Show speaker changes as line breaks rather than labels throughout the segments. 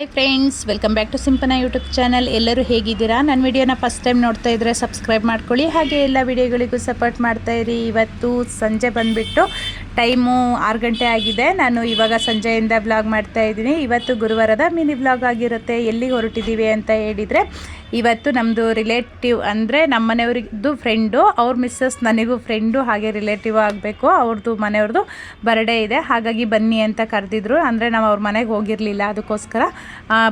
Hi friends welcome back to Simpana YouTube channel ಎಲ್ಲರೂ ಹೇಗಿದ್ದೀರಾ? ನನ್ನ ವಿಡಿಯೋನ ಫಸ್ಟ್ ಟೈಮ್ ನೋಡ್ತಾ ಇದ್ದರೆ ಸಬ್ಸ್ಕ್ರೈಬ್ ಮಾಡ್ಕೊಳ್ಳಿ. ಹಾಗೆ ಎಲ್ಲ ವಿಡಿಯೋಗಳಿಗೂ ಸಪೋರ್ಟ್ ಮಾಡ್ತಾ ಇರಿ. ಇವತ್ತು ಸಂಜೆ ಬಂದುಬಿಟ್ಟು ಟೈಮು ಆರು ಗಂಟೆ ಆಗಿದೆ. ನಾನು ಇವಾಗ ಸಂಜೆಯಿಂದ ಬ್ಲಾಗ್ ಮಾಡ್ತಾ ಇದ್ದೀನಿ. ಇವತ್ತು ಗುರುವಾರದ ಮಿನಿ ಬ್ಲಾಗ್ ಆಗಿರುತ್ತೆ. ಎಲ್ಲಿ ಹೊರಟಿದ್ದೀವಿ ಅಂತ ಹೇಳಿದರೆ ಇವತ್ತು ನಮ್ಮದು ರಿಲೇಟಿವ್ ಅಂದರೆ ನಮ್ಮ ಮನೆಯವ್ರದ್ದು ಫ್ರೆಂಡು ಅವ್ರ ಮಿಸ್ಸಸ್ ನನಗೂ ಫ್ರೆಂಡು ಹಾಗೆ ರಿಲೇಟಿವ್ ಆಗಬೇಕು. ಅವ್ರದ್ದು ಮನೆಯವ್ರದ್ದು ಬರ್ಡೇ ಇದೆ. ಹಾಗಾಗಿ ಬನ್ನಿ ಅಂತ ಕರೆದಿದ್ರು. ಅಂದರೆ ನಾವು ಅವ್ರ ಮನೆಗೆ ಹೋಗಿರಲಿಲ್ಲ ಅದಕ್ಕೋಸ್ಕರ.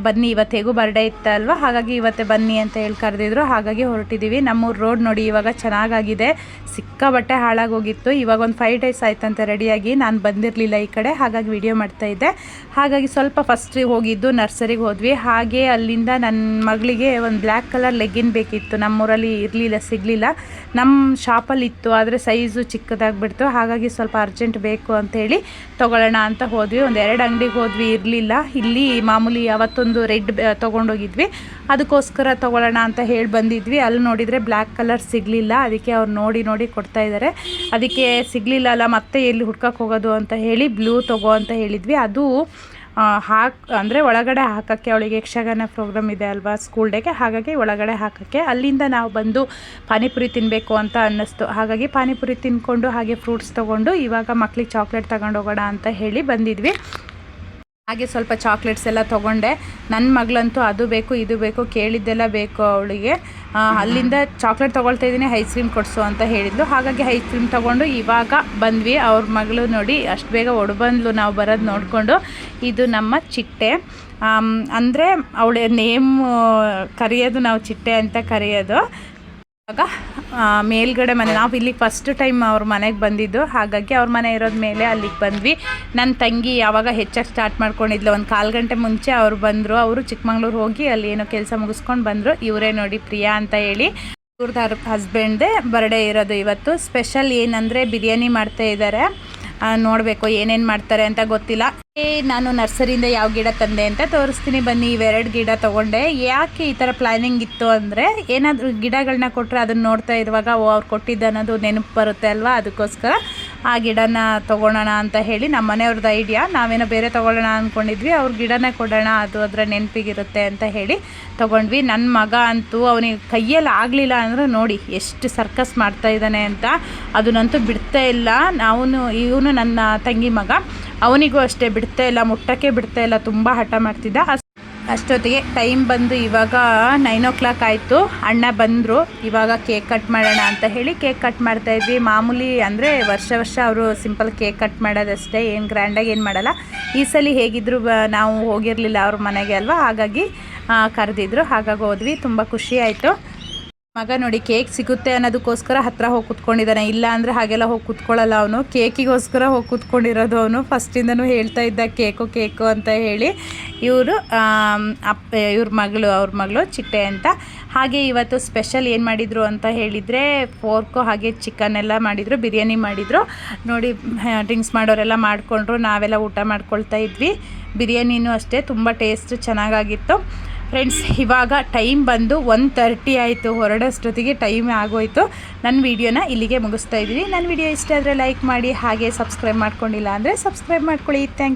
ಬನ್ನಿ ಇವತ್ತು ಹೇಗೂ ಬರ್ಡೇ ಇತ್ತಲ್ವ ಹಾಗಾಗಿ ಇವತ್ತೇ ಬನ್ನಿ ಅಂತ ಹೇಳಿ ಕರೆದಿದ್ರು. ಹಾಗಾಗಿ ಹೊರಟಿದ್ದೀವಿ ನಮ್ಮೂರು ರೋಡ್ ನೋಡಿ ಇವಾಗ ಚೆನ್ನಾಗಾಗಿದೆ. ಸಿಕ್ಕಾಬಟ್ಟೆ ಹಾಳಾಗೋಗಿತ್ತು ಇವಾಗ ಒಂದು ಫೈವ್ ಡೇಸ್ ಆಯ್ತಂತೆ ರೆಡಿಯಾಗಿ ನಾನು ಬಂದಿರಲಿಲ್ಲ ಈ ಕಡೆ. ಹಾಗಾಗಿ ವಿಡಿಯೋ ಮಾಡ್ತಾ ಇದ್ದೆ. ಹಾಗಾಗಿ ಸ್ವಲ್ಪ ಫಸ್ಟ್ ಹೋಗಿದ್ದು ನರ್ಸರಿಗೆ ಹೋದ್ವಿ. ಹಾಗೆ ಅಲ್ಲಿಂದ ನನ್ನ ಮಗಳಿಗೆ ಒಂದು ಬ್ಲ್ಯಾಕ್ ಕಲರ್ ಲೆಗ್ಗಿನ್ ಬೇಕಿತ್ತು. ನಮ್ಮೂರಲ್ಲಿ ಇರಲಿಲ್ಲ, ಸಿಗಲಿಲ್ಲ. ನಮ್ಮ ಶಾಪಲ್ಲಿ ಇತ್ತು, ಆದರೆ ಸೈಜು ಚಿಕ್ಕದಾಗಿಬಿಡ್ತು. ಹಾಗಾಗಿ ಸ್ವಲ್ಪ ಅರ್ಜೆಂಟ್ ಬೇಕು ಅಂಥೇಳಿ ತೊಗೊಳ್ಳೋಣ ಅಂತ ಹೋದ್ವಿ. ಒಂದು ಎರಡು ಅಂಗಡಿಗೆ ಹೋದ್ವಿ, ಇರಲಿಲ್ಲ. ಇಲ್ಲಿ ಮಾಮೂಲಿ ಯಾವತ್ತೊಂದು ರೆಡ್ ತೊಗೊಂಡೋಗಿದ್ವಿ. ಅದಕ್ಕೋಸ್ಕರ ತೊಗೊಳ್ಳೋಣ ಅಂತ ಹೇಳಿ ಬಂದಿದ್ವಿ. ಅಲ್ಲಿ ನೋಡಿದರೆ ಬ್ಲ್ಯಾಕ್ ಕಲರ್ ಸಿಗಲಿಲ್ಲ. ಅದಕ್ಕೆ ಅವ್ರು ನೋಡಿ ನೋಡಿ ಕೊಡ್ತಾ ಇದ್ದಾರೆ ಅದಕ್ಕೆ ಸಿಗಲಿಲ್ಲ ಅಲ್ಲ, ಮತ್ತೆ ಎಲ್ಲಿ ಹುಡ್ಕಕ್ಕೆ ಹೋಗೋದು ಅಂತ ಹೇಳಿ ಬ್ಲೂ ತಗೋ ಅಂತ ಹೇಳಿದ್ವಿ. ಅದು ಹಾಕ್, ಅಂದರೆ ಒಳಗಡೆ ಹಾಕೋಕ್ಕೆ ಅವಳಿಗೆ ಯಕ್ಷಗಾನ ಪ್ರೋಗ್ರಾಮ್ ಇದೆ ಅಲ್ವಾ ಸ್ಕೂಲ್ ಡೇಗೆ ಹಾಗಾಗಿ ಒಳಗಡೆ ಹಾಕೋಕ್ಕೆ ಅಲ್ಲಿಂದ ನಾವು ಬಂದು ಪಾನಿಪುರಿ ತಿನ್ನಬೇಕು ಅಂತ ಅನ್ನಿಸ್ತು. ಹಾಗಾಗಿ ಪಾನಿಪುರಿ ತಿನ್ಕೊಂಡು ಹಾಗೆ ಫ್ರೂಟ್ಸ್ ತೊಗೊಂಡು ಇವಾಗ ಮಕ್ಳಿಗೆ ಚಾಕ್ಲೇಟ್ ತಗೊಂಡೋಗೋಣ ಅಂತ ಹೇಳಿ ಬಂದಿದ್ವಿ. ಹಾಗೆ ಸ್ವಲ್ಪ ಚಾಕ್ಲೇಟ್ಸ್ ಎಲ್ಲ ತೊಗೊಂಡೆ. ನನ್ನ ಮಗಳಂತೂ ಅದು ಬೇಕು, ಇದು ಬೇಕು, ಕೇಳಿದ್ದೆಲ್ಲ ಬೇಕು ಅವಳಿಗೆ. ಅಲ್ಲಿಂದ ಚಾಕ್ಲೇಟ್ ತೊಗೊಳ್ತಾ ಇದ್ದೀನಿ ಐಸ್ ಕ್ರೀಮ್ ಕೊಡಿಸು ಅಂತ ಹೇಳಿದ್ಲು. ಹಾಗಾಗಿ ಐಸ್ ಕ್ರೀಮ್ ತೊಗೊಂಡು ಇವಾಗ ಬಂದ್ವಿ. ಅವ್ರ ಮಗಳು ನೋಡಿ ಅಷ್ಟು ಬೇಗ ಒಡಬಂದ್ಲು ನಾವು ಬರೋದು ನೋಡಿಕೊಂಡು. ಇದು ನಮ್ಮ ಚಿಟ್ಟೆ. ಅಂದರೆ ಅವಳ ನೇಮ್ ಕರೆಯೋದು ನಾವು ಚಿಟ್ಟೆ ಅಂತ ಕರೆಯೋದು. ಇವಾಗ ಮೇಲ್ಗಡೆ ಮನೆ ನಾವು ಇಲ್ಲಿ ಫಸ್ಟ್ ಟೈಮ್ ಅವ್ರ ಮನೆಗೆ ಬಂದಿದ್ದು. ಹಾಗಾಗಿ ಅವ್ರ ಮನೆ ಇರೋದ ಮೇಲೆ ಅಲ್ಲಿಗೆ ಬಂದ್ವಿ. ನನ್ನ ತಂಗಿ ಯಾವಾಗ ಹೆಚ್ಚಾಗಿ ಸ್ಟಾರ್ಟ್ ಮಾಡ್ಕೊಂಡಿದ್ಲು. ಒಂದು ಕಾಲು ಗಂಟೆ ಮುಂಚೆ ಅವ್ರು ಬಂದರು. ಅವರು ಚಿಕ್ಕಮಂಗ್ಳೂರು ಹೋಗಿ ಅಲ್ಲಿ ಏನೋ ಕೆಲಸ ಮುಗಿಸ್ಕೊಂಡು ಬಂದರು. ಇವರೇ ನೋಡಿ ಪ್ರಿಯಾ ಅಂತ ಹೇಳಿ. ಇವ್ರದ್ದು ಹಸ್ಬೆಂಡ್ದೇ ಬರ್ಡೇ ಇರೋದು ಇವತ್ತು. ಸ್ಪೆಷಲ್ ಏನಂದರೆ ಬಿರಿಯಾನಿ ಮಾಡ್ತಾ ಇದ್ದಾರೆ ನೋಡಬೇಕು ಏನೇನು ಮಾಡ್ತಾರೆ ಅಂತ ಗೊತ್ತಿಲ್ಲ. ನಾನು ನರ್ಸರಿಯಿಂದ ಯಾವ ಗಿಡ ತಂದೆ ಅಂತ ತೋರಿಸ್ತೀನಿ. ಬನ್ನಿ, ಇವೆರಡು ಗಿಡ ತೊಗೊಂಡೆ. ಯಾಕೆ ಈ ಥರ ಪ್ಲ್ಯಾನಿಂಗ್ ಇತ್ತು ಅಂದರೆ, ಏನಾದರೂ ಗಿಡಗಳನ್ನ ಕೊಟ್ಟರೆ ಅದನ್ನು ನೋಡ್ತಾ ಇರುವಾಗ, ಓ, ಅವ್ರು ಕೊಟ್ಟಿದ್ದು ಅನ್ನೋದು ನೆನಪು ಬರುತ್ತೆ ಅಲ್ವಾ? ಅದಕ್ಕೋಸ್ಕರ. ಆ ಗಿಡನ ತೊಗೊಳ್ಳೋಣ ಅಂತ ಹೇಳಿ ನಮ್ಮ ಮನೆಯವ್ರದ್ದು ಐಡಿಯಾ ನಾವೇನೋ ಬೇರೆ ತೊಗೊಳ್ಳೋಣ ಅಂದ್ಕೊಂಡಿದ್ವಿ ಅವ್ರ ಗಿಡನೇ ಕೊಡೋಣ, ಅದು ಅದರ ನೆನಪಿಗಿರುತ್ತೆ ಅಂತ ಹೇಳಿ ತೊಗೊಂಡ್ವಿ. ನನ್ನ ಮಗ ಅಂತೂ ಅವನಿಗೆ ಕೈಯಲ್ಲಿ ಆಗಲಿಲ್ಲ ಅಂದರೆ ನೋಡಿ ಎಷ್ಟು ಸರ್ಕಸ್ ಮಾಡ್ತಾ ಇದ್ದಾನೆ ಅಂತ. ಅದನ್ನಂತೂ ಬಿಡ್ತಾ ಇಲ್ಲ. ಅವನು ಇವನು ನನ್ನ ತಂಗಿ ಮಗ. ಅವನಿಗೂ ಅಷ್ಟೇ ಬಿಡ್ತಾ ಇಲ್ಲ, ಮುಟ್ಟಕ್ಕೆ ಬಿಡ್ತಾ ಇಲ್ಲ, ತುಂಬ ಹಠ ಮಾಡ್ತಿದ್ದ. ಅಷ್ಟೊತ್ತಿಗೆ ಟೈಮ್ ಬಂದು ಇವಾಗ ನೈನ್ ಓ ಕ್ಲಾಕ್ ಆಯಿತು. ಅಣ್ಣ ಬಂದರು. ಇವಾಗ ಕೇಕ್ ಕಟ್ ಮಾಡೋಣ ಅಂತ ಹೇಳಿ ಕೇಕ್ ಕಟ್ ಮಾಡ್ತಾ ಇದ್ವಿ. ಮಾಮೂಲಿ ಅಂದರೆ ವರ್ಷ ವರ್ಷ ಅವರು ಸಿಂಪಲ್ ಕೇಕ್ ಕಟ್ ಮಾಡೋದಷ್ಟೇ. ಏನು ಗ್ರ್ಯಾಂಡಾಗಿ ಏನು ಮಾಡಲ್ಲ. ಈ ಸಲ ಹೇಗಿದ್ರು ನಾವು ಹೋಗಿರಲಿಲ್ಲ ಅವ್ರ ಮನೆಗೆ ಅಲ್ವಾ? ಹಾಗಾಗಿ ಕರೆದಿದ್ರು. ಹಾಗಾಗಿ ಹೋದ್ವಿ. ತುಂಬ ಖುಷಿ ಆಯಿತು. ಮಗ ನೋಡಿ ಕೇಕ್ ಸಿಗುತ್ತೆ ಅನ್ನೋದಕ್ಕೋಸ್ಕರ ಹತ್ರ ಹೋಗಿ ಕುತ್ಕೊಂಡಿದ್ದಾನೆ. ಇಲ್ಲ ಅಂದರೆ ಹಾಗೆಲ್ಲ ಹೋಗಿ ಕುತ್ಕೊಳ್ಳಲ್ಲ ಅವನು. ಕೇಕಿಗೋಸ್ಕರ ಹೋಗಿ ಕುತ್ಕೊಂಡಿರೋದು ಅವನು. ಫಸ್ಟಿಂದನೂ ಹೇಳ್ತಾ ಇದ್ದ ಕೇಕು ಕೇಕು ಅಂತ ಹೇಳಿ. ಇವರು ಅಪ್ಪ, ಇವ್ರ ಮಗಳು, ಅವ್ರ ಮಗಳು ಚಿಟ್ಟೆ ಅಂತ. ಹಾಗೆ ಇವತ್ತು ಸ್ಪೆಷಲ್ ಏನು ಮಾಡಿದರು ಅಂತ ಹೇಳಿದರೆ ಫೋರ್ಕು ಹಾಗೆ ಚಿಕನ್ ಎಲ್ಲ ಮಾಡಿದರು, ಬಿರಿಯಾನಿ ಮಾಡಿದರು. ನೋಡಿ, ಡ್ರಿಂಕ್ಸ್ ಮಾಡೋರೆಲ್ಲ ಮಾಡಿಕೊಂಡ್ರು. ನಾವೆಲ್ಲ ಊಟ ಮಾಡ್ಕೊಳ್ತಾ ಇದ್ವಿ. ಬಿರಿಯಾನಿನೂ ಅಷ್ಟೇ, ತುಂಬ ಟೇಸ್ಟ್ ಚೆನ್ನಾಗಾಗಿತ್ತು. ಫ್ರೆಂಡ್ಸ್, ಇವಾಗ ಟೈಮ್ ಬಂದು ಒನ್ ತರ್ಟಿ ಆಯಿತು. ಹೊರಡೋಷ್ಟೊತ್ತಿಗೆ ಟೈಮ್ ಆಗೋಯ್ತು. ನನ್ನ ವೀಡಿಯೋನ ಇಲ್ಲಿಗೆ ಮುಗಿಸ್ತಾ ಇದ್ದೀನಿ. ನನ್ನ ವೀಡಿಯೋ ಇಷ್ಟ ಆದರೆ ಲೈಕ್ ಮಾಡಿ, ಹಾಗೆ ಸಬ್ಸ್ಕ್ರೈಬ್ ಮಾಡ್ಕೊಂಡಿಲ್ಲ ಅಂದರೆ ಸಬ್ಸ್ಕ್ರೈಬ್ ಮಾಡ್ಕೊಳ್ಳಿ. ಥ್ಯಾಂಕ್